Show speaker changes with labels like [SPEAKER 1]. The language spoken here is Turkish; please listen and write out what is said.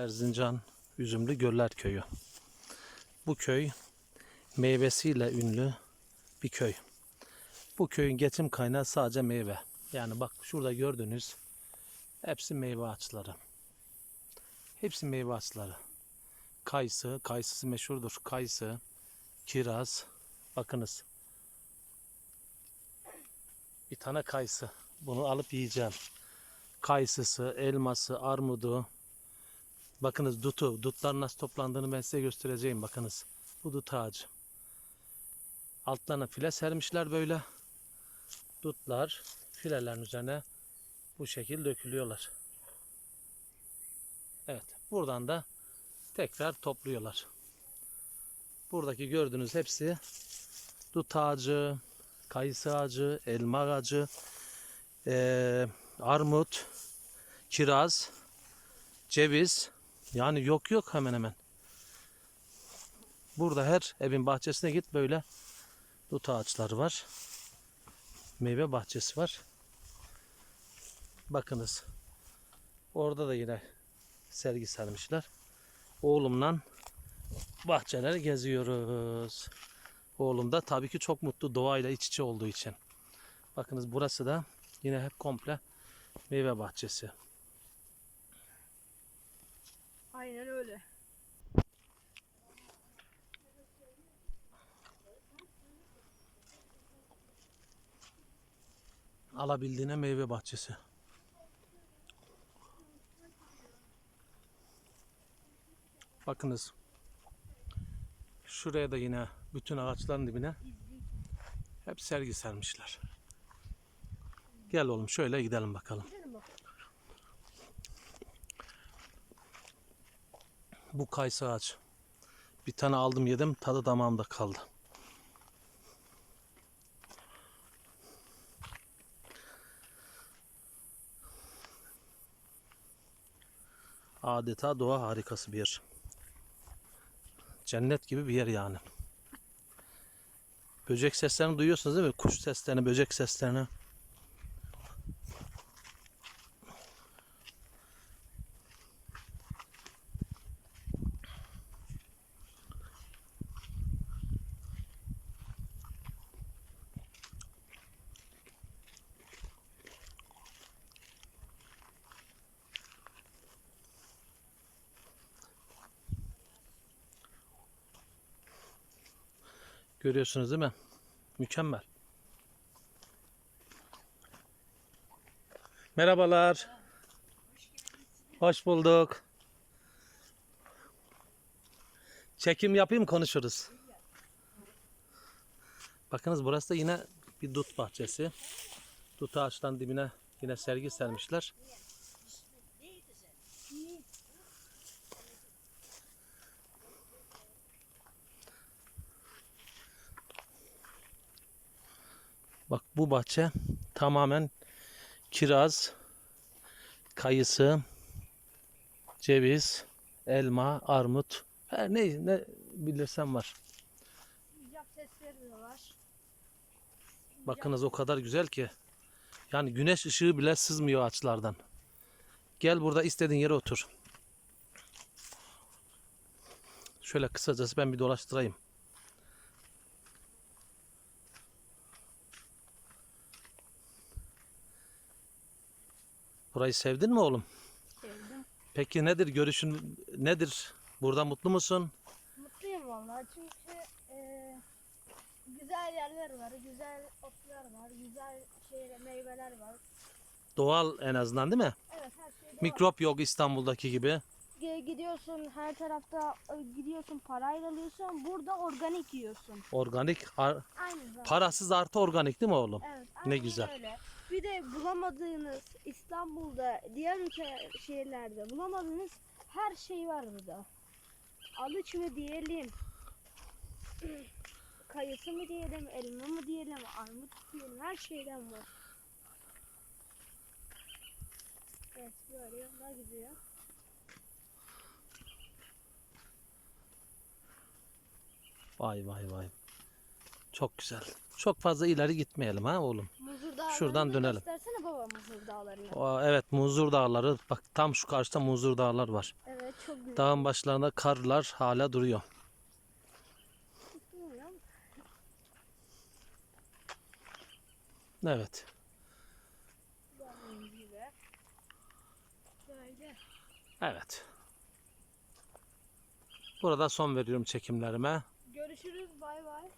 [SPEAKER 1] Erzincan Üzümlü Göller Köyü. Bu köy meyvesiyle ünlü bir köy. Bu köyün geçim kaynağı sadece meyve. Yani bak şurada gördüğünüz hepsi meyve ağaçları. Hepsi meyve ağaçları. Kayısı, kayısısı meşhurdur. Kayısı, kiraz. Bakınız. Bir tane kayısı. Bunu alıp yiyeceğim. Kayısısı, elması, armudu. Bakınız dutu. Dutlar nasıl toplandığını ben size göstereceğim. Bakınız. Bu dut ağacı. Altlarına file sermişler böyle. Dutlar filelerin üzerine bu şekil dökülüyorlar. Evet. Buradan da tekrar topluyorlar. Buradaki gördüğünüz hepsi dut ağacı, kayısı ağacı, elma ağacı, eee, armut, kiraz, ceviz. Yani yok yok hemen hemen. Burada her evin bahçesine git böyle dut ağaçları var. Meyve bahçesi var. Bakınız. Orada da yine sergi sermişler. Oğlumla bahçeleri geziyoruz. Oğlum da tabii ki çok mutlu doğayla iç içe olduğu için. Bakınız burası da yine hep komple meyve bahçesi.
[SPEAKER 2] Aynen öyle.
[SPEAKER 1] Alabildiğine meyve bahçesi. Bakınız. Şuraya da yine bütün ağaçların dibine hep sergi sermişler. Gel oğlum şöyle gidelim bakalım.
[SPEAKER 2] Gidelim bak.
[SPEAKER 1] Bu kayısı ağaç. Bir tane aldım yedim tadı damağımda kaldı. Adeta doğa harikası bir yer. Cennet gibi bir yer yani. Böcek seslerini duyuyorsunuz değil mi? Kuş seslerini, böcek seslerini. Görüyorsunuz değil mi? Mükemmel. Merhabalar. Hoş bulduk. Çekim yapayım konuşuruz. Bakınız burası da yine bir dut bahçesi. Dut ağaçtan dibine yine sergi sermişler. Bak bu bahçe tamamen kiraz, kayısı, ceviz, elma, armut, her ne ne bilirsen var.
[SPEAKER 2] Sıcak sesleri de var.
[SPEAKER 1] Bakınız o kadar güzel ki. Yani güneş ışığı bile sızmıyor ağaçlardan. Gel burada istediğin yere otur. Şöyle kısacası ben bir dolaştırayım. Burayı sevdin mi oğlum?
[SPEAKER 2] Sevdim.
[SPEAKER 1] Peki nedir görüşün nedir? Burada mutlu musun?
[SPEAKER 2] Mutluyum vallahi çünkü e, güzel yerler var, güzel otlar var, güzel şey, meyveler var.
[SPEAKER 1] Doğal en azından değil mi?
[SPEAKER 2] Evet her şey doğal.
[SPEAKER 1] Mikrop yok İstanbul'daki gibi.
[SPEAKER 2] G- Gidiyorsun her tarafta e, gidiyorsun parayla alıyorsun. Burada organik yiyorsun.
[SPEAKER 1] Organik, ar-
[SPEAKER 2] Aynı zamanda.
[SPEAKER 1] parasız artı organik değil mi oğlum?
[SPEAKER 2] Evet,
[SPEAKER 1] Ne
[SPEAKER 2] aynen
[SPEAKER 1] güzel.
[SPEAKER 2] Öyle. Bir de bulamadığınız İstanbul'da diğer ülke şehirlerde bulamadığınız her şey var burada. Alıç mı diyelim? Kayısı mı diyelim, elma mı diyelim, armut diyelim, her şeyden var. Evet, böyle yollar gidiyor.
[SPEAKER 1] Vay vay vay. Çok güzel. Çok fazla ileri gitmeyelim ha oğlum.
[SPEAKER 2] Dağları'nı
[SPEAKER 1] Şuradan
[SPEAKER 2] da
[SPEAKER 1] dönelim.
[SPEAKER 2] Göstersene Kova Muzur Dağları. yani.
[SPEAKER 1] Aa, evet Muzur Dağları. Bak tam şu karşıda Muzur Dağlar var.
[SPEAKER 2] Evet çok güzel.
[SPEAKER 1] Dağın başlarında karlar hala duruyor. Evet. Evet. Burada son veriyorum çekimlerime.
[SPEAKER 2] Görüşürüz bay bay.